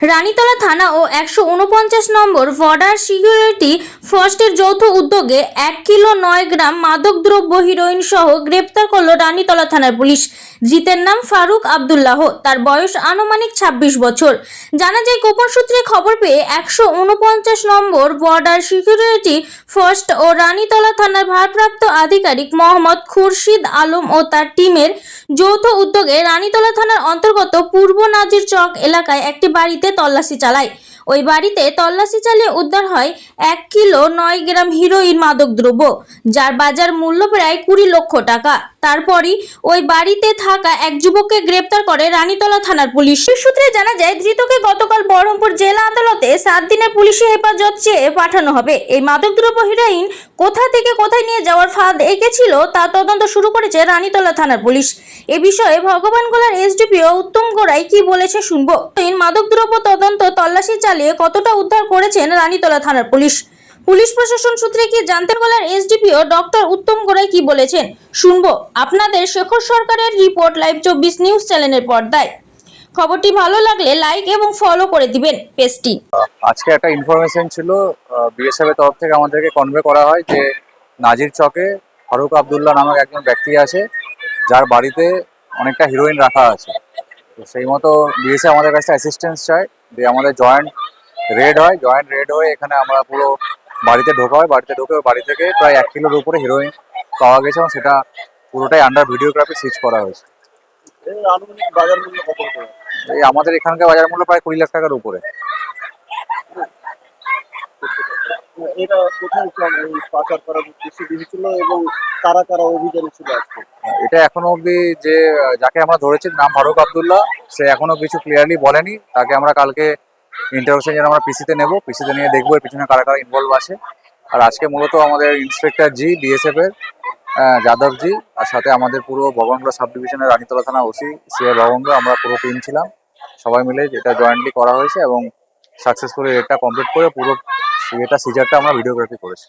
রানীতলা থানা ও একশো উনপঞ্চাশ নম্বর বর্ডার সিকিউরিটি ফোর্সের যৌথ উদ্যোগে এক কিলো নয় গ্রাম মাদকদ্রব্য হিরোইন সহ গ্রেপ্তার করল রানীতলা থানার পুলিশ। জিতের নাম ফারুক আবদুল্লাহ। তার বয়স আনুমানিক ২৬ বছর। জানা যায়, গোপন সূত্রে খবর পেয়ে একশো উনপঞ্চাশ নম্বর বর্ডার সিকিউরিটি ফোর্স ও রানীতলা থানার ভারপ্রাপ্ত আধিকারিক মোহাম্মদ খুরশিদ আলম ও তার টিমের যৌথ উদ্যোগে রানীতলা থানার অন্তর্গত পূর্ব নাজির চক এলাকায় একটি বাড়িতে তল্লাশি চালায়। ওই বাড়িতে তল্লাশি চালিয়ে উদ্ধার হয় এক কিলো নয় গ্রাম হিরোইন মাদকদ্রব্য, যার বাজার মূল্য প্রায় কুড়ি লক্ষ টাকা। তারপরই ওই বাড়িতে থাকা এক যুবককে গ্রেপ্তার করে রানীতলা থানার পুলিশ। সূত্রে জানা যায়, ধৃতকে গতকাল বহরমপুর জেলা আদালতে সাত দিনের পুলিশি হেফাজত চেয়ে পাঠানো হবে। এই মাদকদ্রব্য হিরোইন কোথা থেকে কোথায় নিয়ে যাওয়ার ফাঁদ এঁকেছিল তা তদন্ত শুরু করেছে রানীতলা থানার পুলিশ। এ বিষয়ে ভগবানগোলার এসডিপিও উত্তম গোড়াই কি বলেছে শুনব। মাদকদ্রব্য তদন্ত তল্লাশি চালিয়ে কতটা উদ্ধার করেছেন রানীতলা থানার পুলিশ। পুলিশ প্রশাসন সূত্রে কি জানতেন গলার এসডিপিও ডক্টর উত্তম গোড়াই কি বলেছেন? শুনব আপনাদের শেখর সরকারের রিপোর্ট লাইভ চব্বিশ নিউজ চ্যানেলের পর্দায়। খবরটি ভালো লাগলে লাইক এবং ফলো করে দিবেন পেজটি। আজকে একটা ইনফরমেশন ছিল বিএসএফ এর তরফ থেকে আমাদেরকে কনভে করা হয় যে নাজির চকে ফারুক আবদুল্লাহ নামক একজন ব্যক্তি আছে, যার বাড়িতে অনেকটা হিরোইন রাখা আছে। তো সেই মতো বিএসএফ আমাদের কাছে অ্যাসিস্ট্যান্স চায় যে আমাদের জয়েন্ট রেড হয়। জয়েন্ট রেড হয়ে এখানে আমরা পুরো বাড়িতে ঢোকা হয় বাড়িতে ঢোকে বাড়ি থেকে প্রায় এক কিলোর উপরে হিরোইন পাওয়া গেছে এবং সেটা পুরোটাই আন্ডার ভিডিওগ্রাফি সিজ করা হয়েছে? এই আমাদের এখানকার বাজার মূল্য প্রায় কুড়ি লাখ টাকার উপরে। এটা এখনও অবধি যে যাকে আমরা ধরেছি নাম ফারুক আবদুল্লাহ সে এখনও কিছু ক্লিয়ারলি বলেনি। তাকে আমরা কালকে ইন্টারভিউশন যেন আমরা পিসিতে নেব। পিসিতে নিয়ে দেখব এর পিছনে কারা কারা ইনভলভ আছে। আর আজকে মূলত আমাদের ইন্সপেক্টর জি বিএসএফ এর আহ, যাদব জি আর সাথে আমাদের পুরো ভবনগুলো সাব ডিভিশনের রানীতলা থানা ওসি সিআই ভবনগুলো আমরা পুরো টিম ছিলাম। সবাই মিলে এটা জয়েন্টলি করা হয়েছে এবং সাকসেসফুলি রেটটা কমপ্লিট করে পুরো এটা সিজারটা আমরা ভিডিওগ্রাফি করেছি।